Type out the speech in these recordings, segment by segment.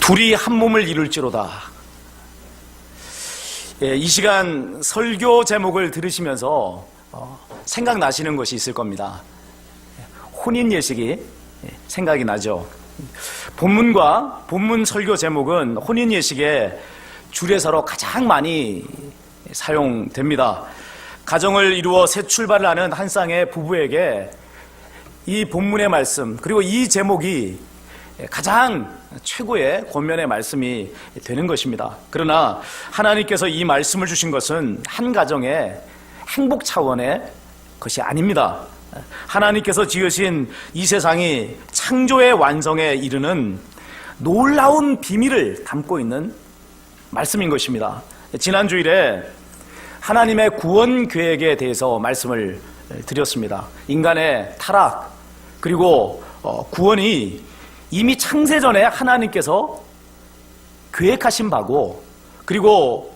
둘이 한 몸을 이룰지로다. 예, 이 시간 설교 제목을 들으시면서 어, 생각나시는 것이 있을 겁니다. 혼인 예식이 예, 생각이 나죠. 본문과 본문 설교 제목은 혼인 예식의 주례사로 가장 많이 사용됩니다. 가정을 이루어 새 출발을 하는 한 쌍의 부부에게 이 본문의 말씀 그리고 이 제목이 가장 최고의 권면의 말씀이 되는 것입니다. 그러나 하나님께서 이 말씀을 주신 것은 한 가정의 행복 차원의 것이 아닙니다. 하나님께서 지으신 이 세상이 창조의 완성에 이르는 놀라운 비밀을 담고 있는 말씀인 것입니다. 지난 주일에 하나님의 구원 계획에 대해서 말씀을 드렸습니다. 인간의 타락 그리고 어, 구원이 이미 창세전에 하나님께서 계획하신 바고 그리고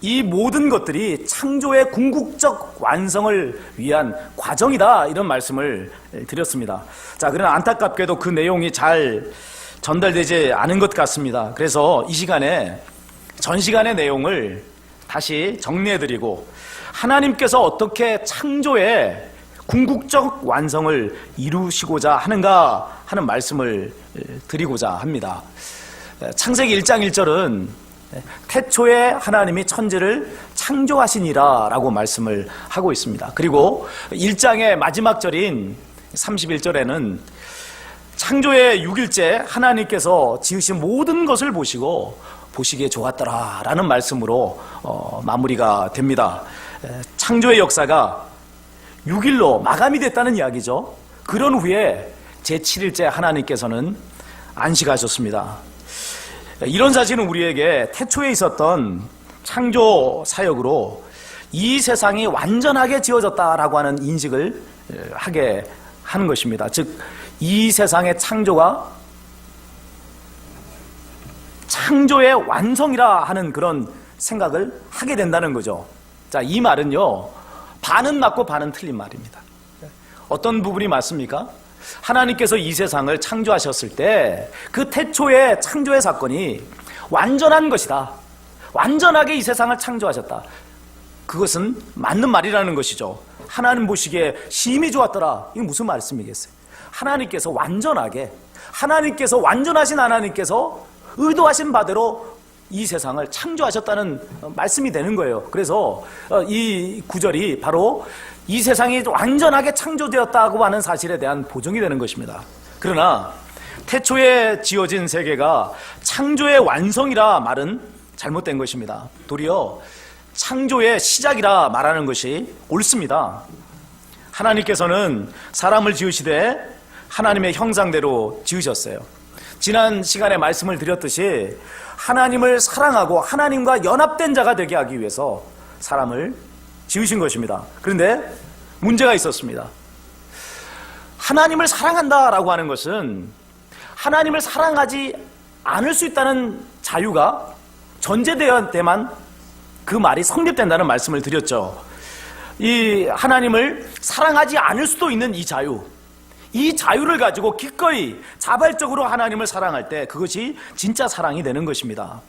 이 모든 것들이 창조의 궁극적 완성을 위한 과정이다 이런 말씀을 드렸습니다. 자, 그러나 안타깝게도 그 내용이 잘 전달되지 않은 것 같습니다. 그래서 이 시간에 전 시간의 내용을 다시 정리해드리고 하나님께서 어떻게 창조의 궁극적 완성을 이루시고자 하는가 하는 말씀을 드리고자 합니다. 창세기 1장 1절은 태초에 하나님이 천지를 창조하시니라 라고 말씀을 하고 있습니다. 그리고 1장의 마지막 절인 31절에는 창조의 6일째 하나님께서 지으신 모든 것을 보시고 보시기에 좋았더라 라는 말씀으로 어, 마무리가 됩니다. 창조의 역사가 6일로 마감이 됐다는 이야기죠. 그런 후에 제7일째 하나님께서는 안식하셨습니다. 이런 사실은 우리에게 태초에 있었던 창조 사역으로 이 세상이 완전하게 지어졌다라고 하는 인식을 하게 하는 것입니다. 즉, 이 세상의 창조가 창조의 완성이라 하는 그런 생각을 하게 된다는 거죠. 자, 이 말은요, 반은 맞고 반은 틀린 말입니다. 어떤 부분이 맞습니까? 하나님께서 이 세상을 창조하셨을 때 그 태초의 창조의 사건이 완전한 것이다. 완전하게 이 세상을 창조하셨다. 그것은 맞는 말이라는 것이죠. 하나님 보시기에 심히 좋았더라. 이게 무슨 말씀이겠어요? 하나님께서 완전하게, 하나님께서 완전하신 하나님께서 의도하신 바대로 이 세상을 창조하셨다는 말씀이 되는 거예요. 그래서 이 구절이 바로 이 세상이 완전하게 창조되었다고 하는 사실에 대한 보증이 되는 것입니다. 그러나 태초에 지어진 세계가 창조의 완성이라 말은 잘못된 것입니다. 도리어 창조의 시작이라 말하는 것이 옳습니다. 하나님께서는 사람을 지으시되 하나님의 형상대로 지으셨어요. 지난 시간에 말씀을 드렸듯이 하나님을 사랑하고 하나님과 연합된 자가 되게 하기 위해서 사람을 지으신 것입니다. 그런데 문제가 있었습니다. 하나님을 사랑한다라고 하는 것은 하나님을 사랑하지 않을 수 있다는 자유가 전제되어야 때만 그 말이 성립된다는 말씀을 드렸죠. 이 하나님을 사랑하지 않을 수도 있는 이 자유, 이 자유를 가지고 기꺼이 자발적으로 하나님을 사랑할 때 그것이 진짜 사랑이 되는 것입니다.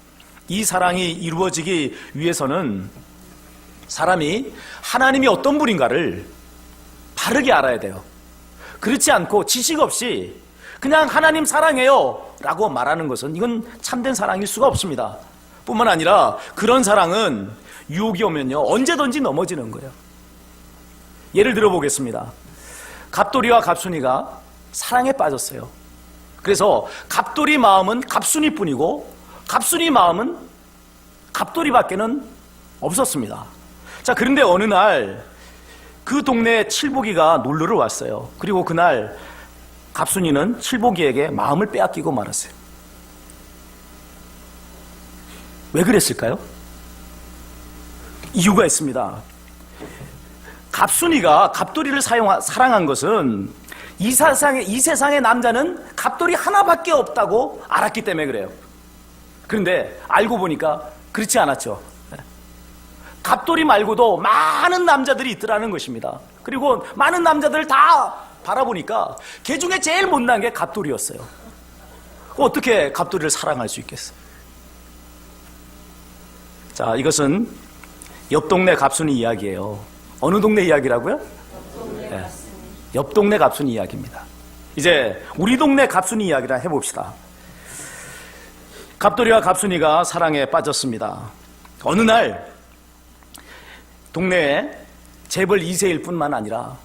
이 사랑이 이루어지기 위해서는 사람이 하나님이 어떤 분인가를 바르게 알아야 돼요. 그렇지 않고 지식 없이 그냥 하나님 사랑해요 라고 말하는 것은 이건 참된 사랑일 수가 없습니다. 뿐만 아니라 그런 사랑은 유혹이 오면요 언제든지 넘어지는 거예요. 예를 들어 보겠습니다. 갑돌이와 갑순이가 사랑에 빠졌어요. 그래서 갑돌이 마음은 갑순이 뿐이고 갑순이 마음은 갑돌이밖에는 없었습니다. 자, 그런데 어느 날 그 동네에 칠복이가 놀러를 왔어요. 그리고 그날 갑순이는 칠복이에게 마음을 빼앗기고 말았어요. 왜 그랬을까요? 이유가 있습니다. 갑순이가 갑돌이를 사용, 사랑한 것은 이 세상의, 이 세상의 남자는 갑돌이 하나밖에 없다고 알았기 때문에 그래요. 그런데 알고 보니까 그렇지 않았죠. 갑돌이 말고도 많은 남자들이 있더라는 것입니다. 그리고 많은 남자들을 다 바라보니까 개 중에 제일 못난 게 갑돌이었어요. 어떻게 갑돌이를 사랑할 수 있겠어요? 자, 이것은 옆 동네 갑순이 이야기예요. 어느 동네 이야기라고요? 예, 옆 동네 갑순이 이야기입니다. 이제 우리 동네 갑순이 이야기를 해봅시다. 갑돌이와 갑순이가 사랑에 빠졌습니다. 어느 날 동네에 재벌 2세일 뿐만 아니라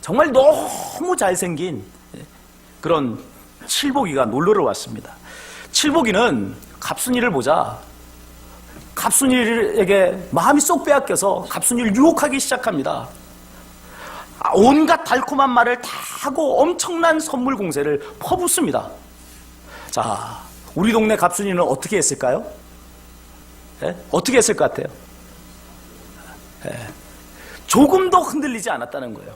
정말 너무 잘생긴 그런 칠복이가 놀러를 왔습니다. 칠복이는 갑순이를 보자 갑순이에게 마음이 쏙 빼앗겨서 갑순이를 유혹하기 시작합니다. 아, 온갖 달콤한 말을 다 하고 엄청난 선물 공세를 퍼붓습니다. 자, 우리 동네 갑순이는 어떻게 했을까요? 예? 어떻게 했을 것 같아요? 예. 조금도 흔들리지 않았다는 거예요.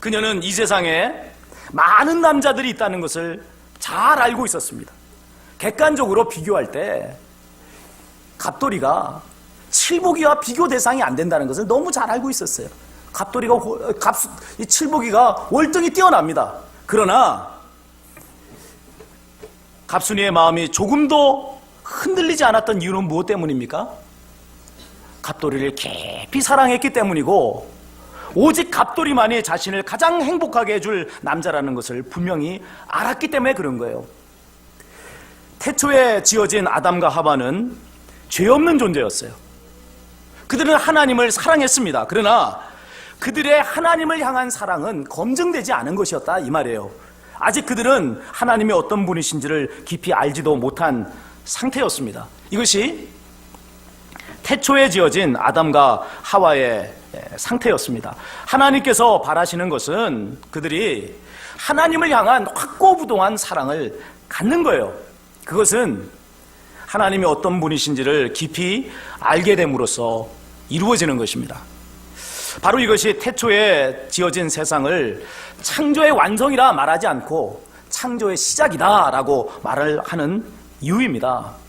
그녀는 이 세상에 많은 남자들이 있다는 것을 잘 알고 있었습니다. 객관적으로 비교할 때 갑돌이가 칠복이와 비교 대상이 안 된다는 것을 너무 잘 알고 있었어요. 갑돌이가 호- 갑수, 이 칠복이가 월등히 뛰어납니다. 그러나 갑순이의 마음이 조금도 흔들리지 않았던 이유는 무엇 때문입니까? 갑돌이를 깊이 사랑했기 때문이고 오직 갑돌이만이 자신을 가장 행복하게 해줄 남자라는 것을 분명히 알았기 때문에 그런 거예요. 태초에 지어진 아담과 하와는 죄 없는 존재였어요. 그들은 하나님을 사랑했습니다. 그러나 그들의 하나님을 향한 사랑은 검증되지 않은 것이었다 이 말이에요. 아직 그들은 하나님이 어떤 분이신지를 깊이 알지도 못한 상태였습니다. 이것이 태초에 지어진 아담과 하와의 상태였습니다. 하나님께서 바라시는 것은 그들이 하나님을 향한 확고부동한 사랑을 갖는 거예요. 그것은 하나님이 어떤 분이신지를 깊이 알게 됨으로써 이루어지는 것입니다. 바로 이것이 태초에 지어진 세상을 창조의 완성이라 말하지 않고 창조의 시작이다라고 말을 하는 이유입니다.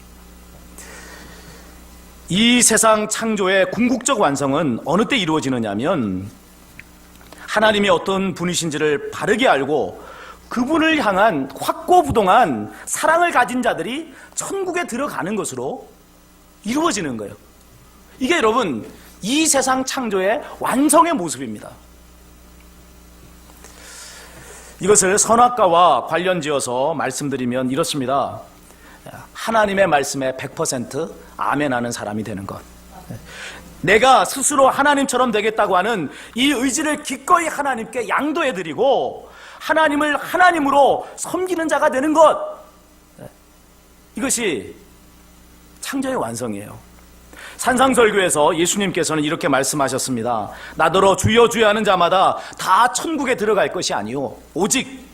이 세상 창조의 궁극적 완성은 어느 때 이루어지느냐면 하나님이 어떤 분이신지를 바르게 알고 그분을 향한 확고부동한 사랑을 가진 자들이 천국에 들어가는 것으로 이루어지는 거예요. 이게 여러분 이 세상 창조의 완성의 모습입니다. 이것을 선악과와 관련지어서 말씀드리면 이렇습니다. 하나님의 말씀에 100% 아멘하는 사람이 되는 것. 내가 스스로 하나님처럼 되겠다고 하는 이 의지를 기꺼이 하나님께 양도해 드리고 하나님을 하나님으로 섬기는 자가 되는 것. 이것이 창조의 완성이에요. 산상설교에서 예수님께서는 이렇게 말씀하셨습니다. 나더러 주여 주여 하는 자마다 다 천국에 들어갈 것이 아니요 오직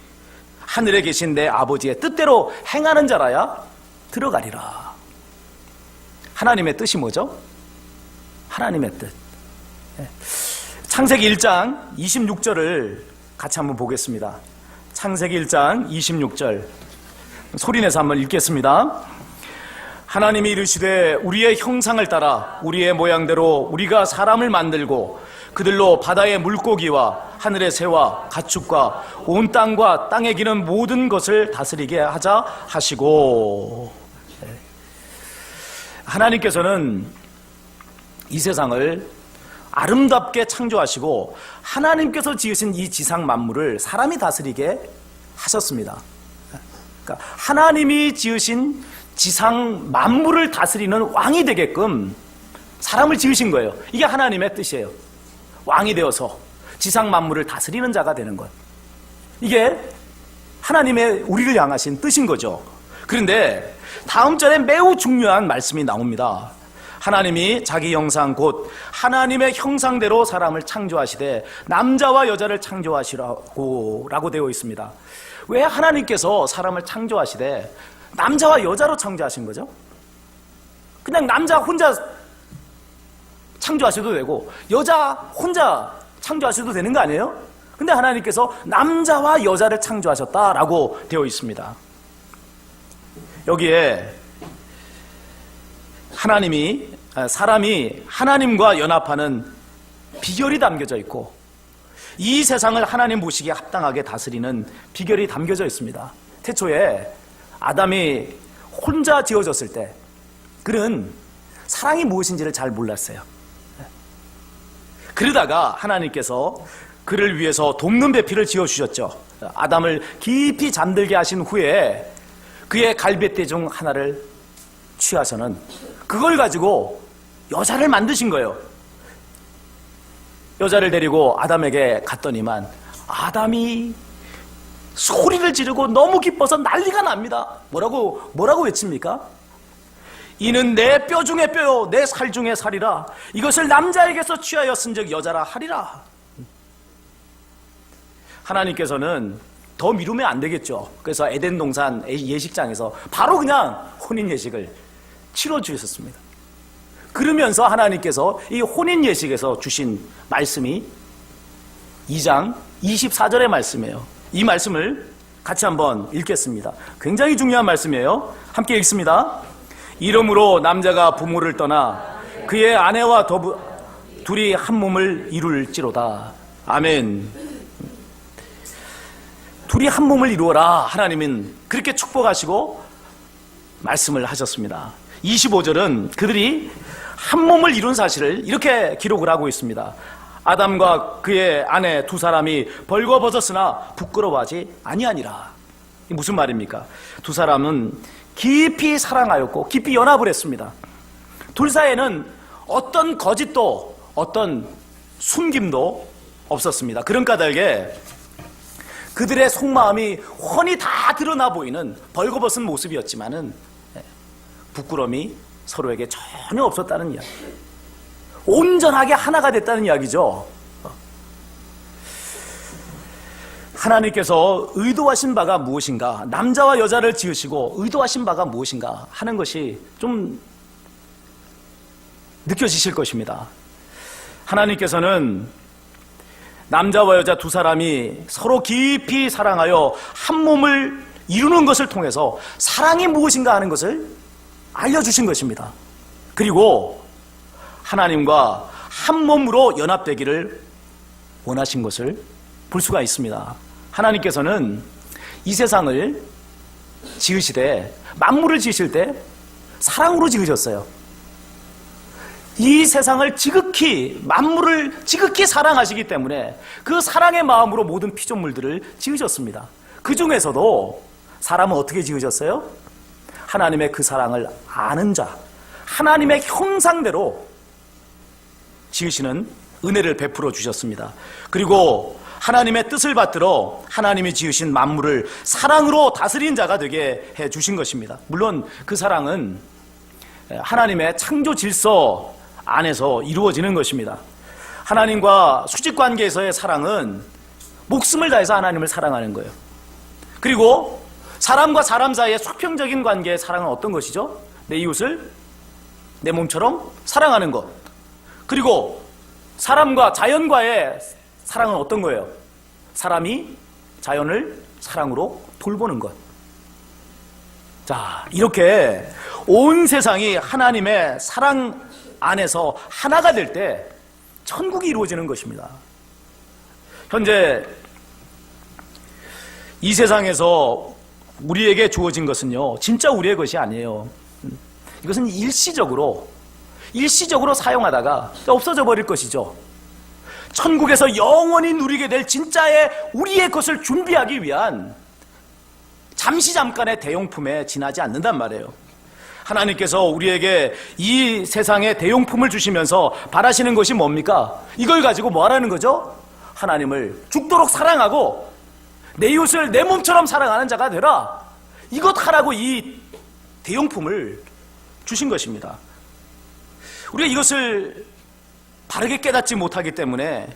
하늘에 계신 내 아버지의 뜻대로 행하는 자라야 들어가리라. 하나님의 뜻이 뭐죠? 하나님의 뜻. 예. 창세기 1장 26절을 같이 한번 보겠습니다. 창세기 1장 26절. 소리내서 한번 읽겠습니다. 하나님이 이르시되 우리의 형상을 따라 우리의 모양대로 우리가 사람을 만들고 그들로 바다의 물고기와 하늘의 새와 가축과 온 땅과 땅에 기는 모든 것을 다스리게 하자 하시고 네. 하나님께서는 이 세상을 아름답게 창조하시고 하나님께서 지으신 이 지상 만물을 사람이 다스리게 하셨습니다. 그러니까 하나님이 지으신 지상 만물을 다스리는 왕이 되게끔 사람을 지으신 거예요. 이게 하나님의 뜻이에요. 왕이 되어서 지상 만물을 다스리는 자가 되는 것. 이게 하나님의 우리를 향하신 뜻인 거죠. 그런데 다음 절에 매우 중요한 말씀이 나옵니다. 하나님이 자기 형상 곧 하나님의 형상대로 사람을 창조하시되 남자와 여자를 창조하시라고 라고 되어 있습니다. 왜 하나님께서 사람을 창조하시되 남자와 여자로 창조하신 거죠? 그냥 남자 혼자 창조하셔도 되고 여자 혼자 창조하셔도 되는 거 아니에요? 근데 하나님께서 남자와 여자를 창조하셨다라고 되어 있습니다. 여기에 하나님이 아, 사람이 하나님과 연합하는 비결이 담겨져 있고 이 세상을 하나님 보시기에 합당하게 다스리는 비결이 담겨져 있습니다. 태초에 아담이 혼자 지어졌을 때 그는 사랑이 무엇인지를 잘 몰랐어요. 그러다가 하나님께서 그를 위해서 돕는 배필을 지어 주셨죠. 아담을 깊이 잠들게 하신 후에 그의 갈빗대 중 하나를 취하서는 그걸 가지고 여자를 만드신 거예요. 여자를 데리고 아담에게 갔더니만 아담이 소리를 지르고 너무 기뻐서 난리가 납니다. 뭐라고 뭐라고 외칩니까? 이는 내 뼈 중에 뼈요 내 살 중에 살이라 이것을 남자에게서 취하였은즉 여자라 하리라. 하나님께서는 더 미루면 안 되겠죠. 그래서 에덴 동산 예식장에서 바로 그냥 혼인 예식을 치러 주셨습니다. 그러면서 하나님께서 이 혼인 예식에서 주신 말씀이 2장 24절의 말씀이에요. 이 말씀을 같이 한번 읽겠습니다. 굉장히 중요한 말씀이에요. 함께 읽습니다. 이름으로 남자가 부모를 떠나 그의 아내와 더불 둘이 한 몸을 이룰지로다. 아멘. 둘이 한 몸을 이루어라. 하나님은 그렇게 축복하시고 말씀을 하셨습니다. 25절은 그들이 한 몸을 이룬 사실을 이렇게 기록을 하고 있습니다. 아담과 그의 아내 두 사람이 벌거벗었으나 부끄러워하지 아니하니라. 이 무슨 말입니까? 두 사람은 깊이 사랑하였고 깊이 연합을 했습니다. 둘 사이에는 어떤 거짓도 어떤 숨김도 없었습니다. 그런 까닭에 그들의 속마음이 훤히 다 드러나 보이는 벌거벗은 모습이었지만은 부끄러움이 서로에게 전혀 없었다는 이야기. 온전하게 하나가 됐다는 이야기죠. 하나님께서 의도하신 바가 무엇인가, 남자와 여자를 지으시고 의도하신 바가 무엇인가 하는 것이 좀 느껴지실 것입니다. 하나님께서는 남자와 여자 두 사람이 서로 깊이 사랑하여 한 몸을 이루는 것을 통해서 사랑이 무엇인가 하는 것을 알려주신 것입니다. 그리고 하나님과 한 몸으로 연합되기를 원하신 것을 볼 수가 있습니다. 하나님께서는 이 세상을 지으시되 만물을 지으실 때 사랑으로 지으셨어요. 이 세상을 지극히 만물을 지극히 사랑하시기 때문에 그 사랑의 마음으로 모든 피조물들을 지으셨습니다. 그 중에서도 사람은 어떻게 지으셨어요? 하나님의 그 사랑을 아는 자, 하나님의 형상대로 지으시는 은혜를 베풀어 주셨습니다. 그리고 하나님의 뜻을 받들어 하나님이 지으신 만물을 사랑으로 다스린 자가 되게 해 주신 것입니다. 물론 그 사랑은 하나님의 창조 질서 안에서 이루어지는 것입니다. 하나님과 수직 관계에서의 사랑은 목숨을 다해서 하나님을 사랑하는 거예요. 그리고 사람과 사람 사이의 수평적인 관계의 사랑은 어떤 것이죠? 내 이웃을 내 몸처럼 사랑하는 것. 그리고 사람과 자연과의 사랑은 어떤 거예요? 사람이 자연을 사랑으로 돌보는 것. 자, 이렇게 온 세상이 하나님의 사랑 안에서 하나가 될 때 천국이 이루어지는 것입니다. 현재 이 세상에서 우리에게 주어진 것은요, 진짜 우리의 것이 아니에요. 이것은 일시적으로, 일시적으로 사용하다가 없어져 버릴 것이죠. 천국에서 영원히 누리게 될 진짜의 우리의 것을 준비하기 위한 잠시 잠깐의 대용품에 지나지 않는단 말이에요. 하나님께서 우리에게 이 세상의 대용품을 주시면서 바라시는 것이 뭡니까? 이걸 가지고 뭐 하라는 거죠? 하나님을 죽도록 사랑하고 내 이웃을 내 몸처럼 사랑하는 자가 되라. 이것 하라고 이 대용품을 주신 것입니다. 우리가 이것을 바르게 깨닫지 못하기 때문에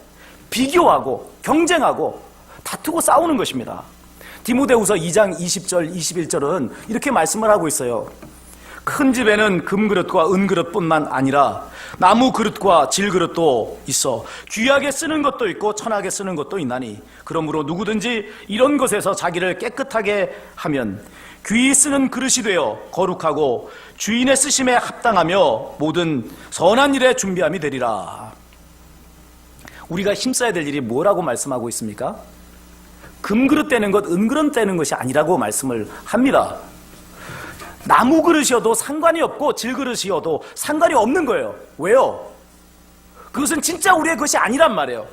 비교하고 경쟁하고 다투고 싸우는 것입니다. 디모데후서 2장 20절 21절은 이렇게 말씀을 하고 있어요. 큰 집에는 금그릇과 은그릇뿐만 아니라 나무 그릇과 질그릇도 있어 귀하게 쓰는 것도 있고 천하게 쓰는 것도 있나니 그러므로 누구든지 이런 것에서 자기를 깨끗하게 하면 귀히 쓰는 그릇이 되어 거룩하고 주인의 쓰심에 합당하며 모든 선한 일에 준비함이 되리라. 우리가 힘써야 될 일이 뭐라고 말씀하고 있습니까? 금그릇 떼는 것, 은그릇 떼는 것이 아니라고 말씀을 합니다. 나무 그릇이어도 상관이 없고 질 그릇이어도 상관이 없는 거예요. 왜요? 그것은 진짜 우리의 것이 아니란 말이에요.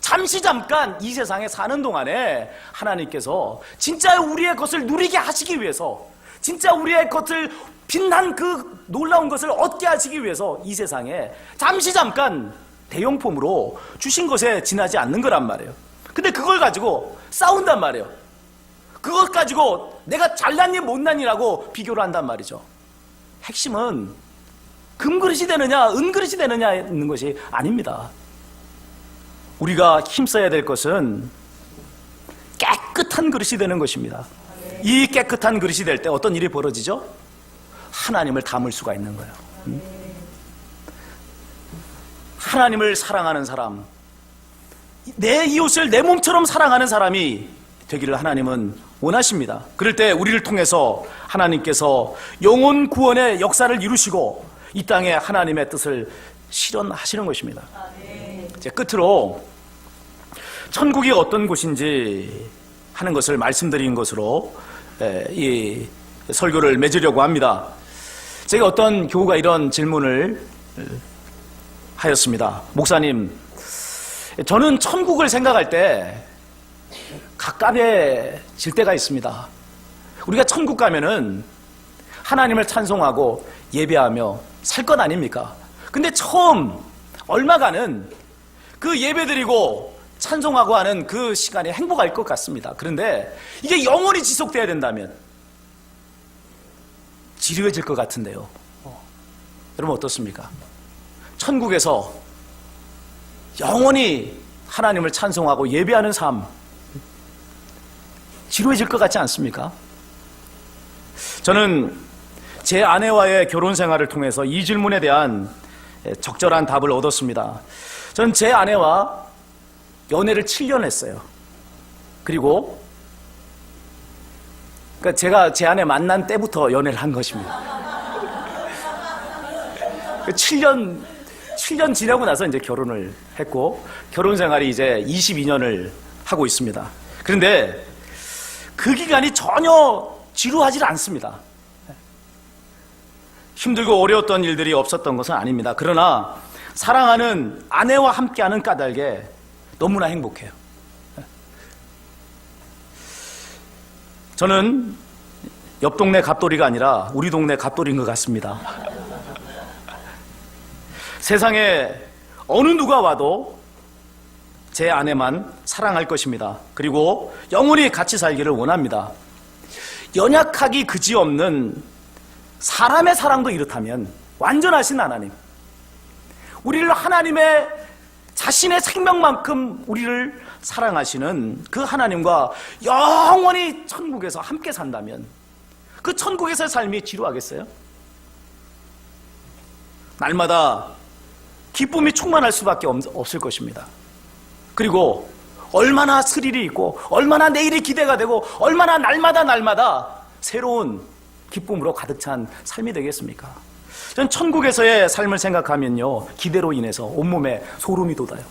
잠시 잠깐 이 세상에 사는 동안에 하나님께서 진짜 우리의 것을 누리게 하시기 위해서 진짜 우리의 것을 빛난 그 놀라운 것을 얻게 하시기 위해서 이 세상에 잠시 잠깐 대용품으로 주신 것에 지나지 않는 거란 말이에요. 근데 그걸 가지고 싸운단 말이에요. 그것 가지고 내가 잘났니 못났니라고 비교를 한단 말이죠. 핵심은 금그릇이 되느냐 은그릇이 되느냐 있는 것이 아닙니다. 우리가 힘써야 될 것은 깨끗한 그릇이 되는 것입니다. 이 깨끗한 그릇이 될 때 어떤 일이 벌어지죠? 하나님을 담을 수가 있는 거예요. 음? 하나님을 사랑하는 사람, 내 이웃을 내 몸처럼 사랑하는 사람이 되기를 하나님은 원하십니다. 그럴 때 우리를 통해서 하나님께서 영혼 구원의 역사를 이루시고 이 땅에 하나님의 뜻을 실현하시는 것입니다. 이제 끝으로 천국이 어떤 곳인지 하는 것을 말씀드린 것으로 에, 이 설교를 맺으려고 합니다. 제가 어떤 교우가 이런 질문을 에, 하였습니다. 목사님, 저는 천국을 생각할 때 가깝해질 때가 있습니다. 우리가 천국 가면은 하나님을 찬송하고 예배하며 살 것 아닙니까? 근데 처음 얼마간은 그 예배드리고 찬송하고 하는 그 시간이 행복할 것 같습니다. 그런데 이게 영원히 지속돼야 된다면 지루해질 것 같은데요. 어. 여러분 어떻습니까? 천국에서 영원히 하나님을 찬송하고 예배하는 삶 지루해질 것 같지 않습니까? 저는 제 아내와의 결혼 생활을 통해서 이 질문에 대한 적절한 답을 얻었습니다. 저는 제 아내와 연애를 7년 했어요. 그리고 그러니까 제가 제 아내 만난 때부터 연애를 한 것입니다. 7년 7년 지나고 나서 이제 결혼을 했고 결혼 생활이 이제 22년을 하고 있습니다. 그런데 그 기간이 전혀 지루하지 않습니다. 힘들고 어려웠던 일들이 없었던 것은 아닙니다. 그러나 사랑하는 아내와 함께하는 까닭에 너무나 행복해요. 저는 옆 동네 갑돌이가 아니라 우리 동네 갑돌인 것 같습니다. 세상에 어느 누가 와도 제 아내만 사랑할 것입니다. 그리고 영원히 같이 살기를 원합니다. 연약하기 그지없는 사람의 사랑도 이렇다면 완전하신 하나님. 우리를 하나님의 자신의 생명만큼 우리를 사랑하시는 그 하나님과 영원히 천국에서 함께 산다면 그 천국에서의 삶이 지루하겠어요? 날마다 기쁨이 충만할 수밖에 없을 것입니다. 그리고 얼마나 스릴이 있고 얼마나 내일이 기대가 되고 얼마나 날마다 날마다 새로운 기쁨으로 가득 찬 삶이 되겠습니까? 전 천국에서의 삶을 생각하면요 기대로 인해서 온몸에 소름이 돋아요.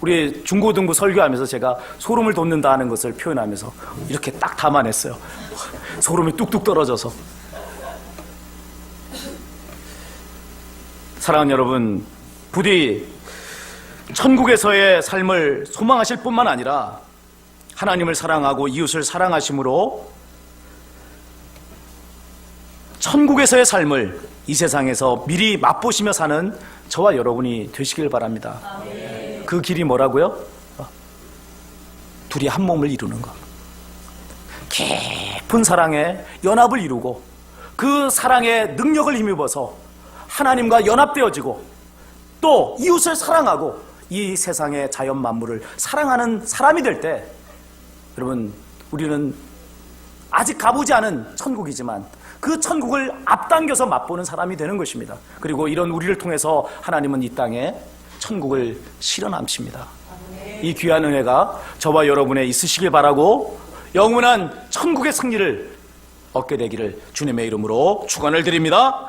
우리 중고등부 설교하면서 제가 소름을 돋는다 하는 것을 표현하면서 이렇게 딱 담아냈어요. 소름이 뚝뚝 떨어져서. 사랑하는 여러분, 부디 천국에서의 삶을 소망하실 뿐만 아니라 하나님을 사랑하고 이웃을 사랑하심으로 천국에서의 삶을 이 세상에서 미리 맛보시며 사는 저와 여러분이 되시길 바랍니다. 그 길이 뭐라고요? 둘이 한 몸을 이루는 것. 깊은 사랑에 연합을 이루고 그 사랑의 능력을 힘입어서 하나님과 연합되어지고 또 이웃을 사랑하고 이 세상의 자연 만물을 사랑하는 사람이 될 때 여러분 우리는 아직 가보지 않은 천국이지만 그 천국을 앞당겨서 맛보는 사람이 되는 것입니다. 그리고 이런 우리를 통해서 하나님은 이 땅에 천국을 실현함십니다. 이 귀한 은혜가 저와 여러분의 있으시길 바라고 영원한 천국의 승리를 얻게 되기를 주님의 이름으로 축원을 드립니다.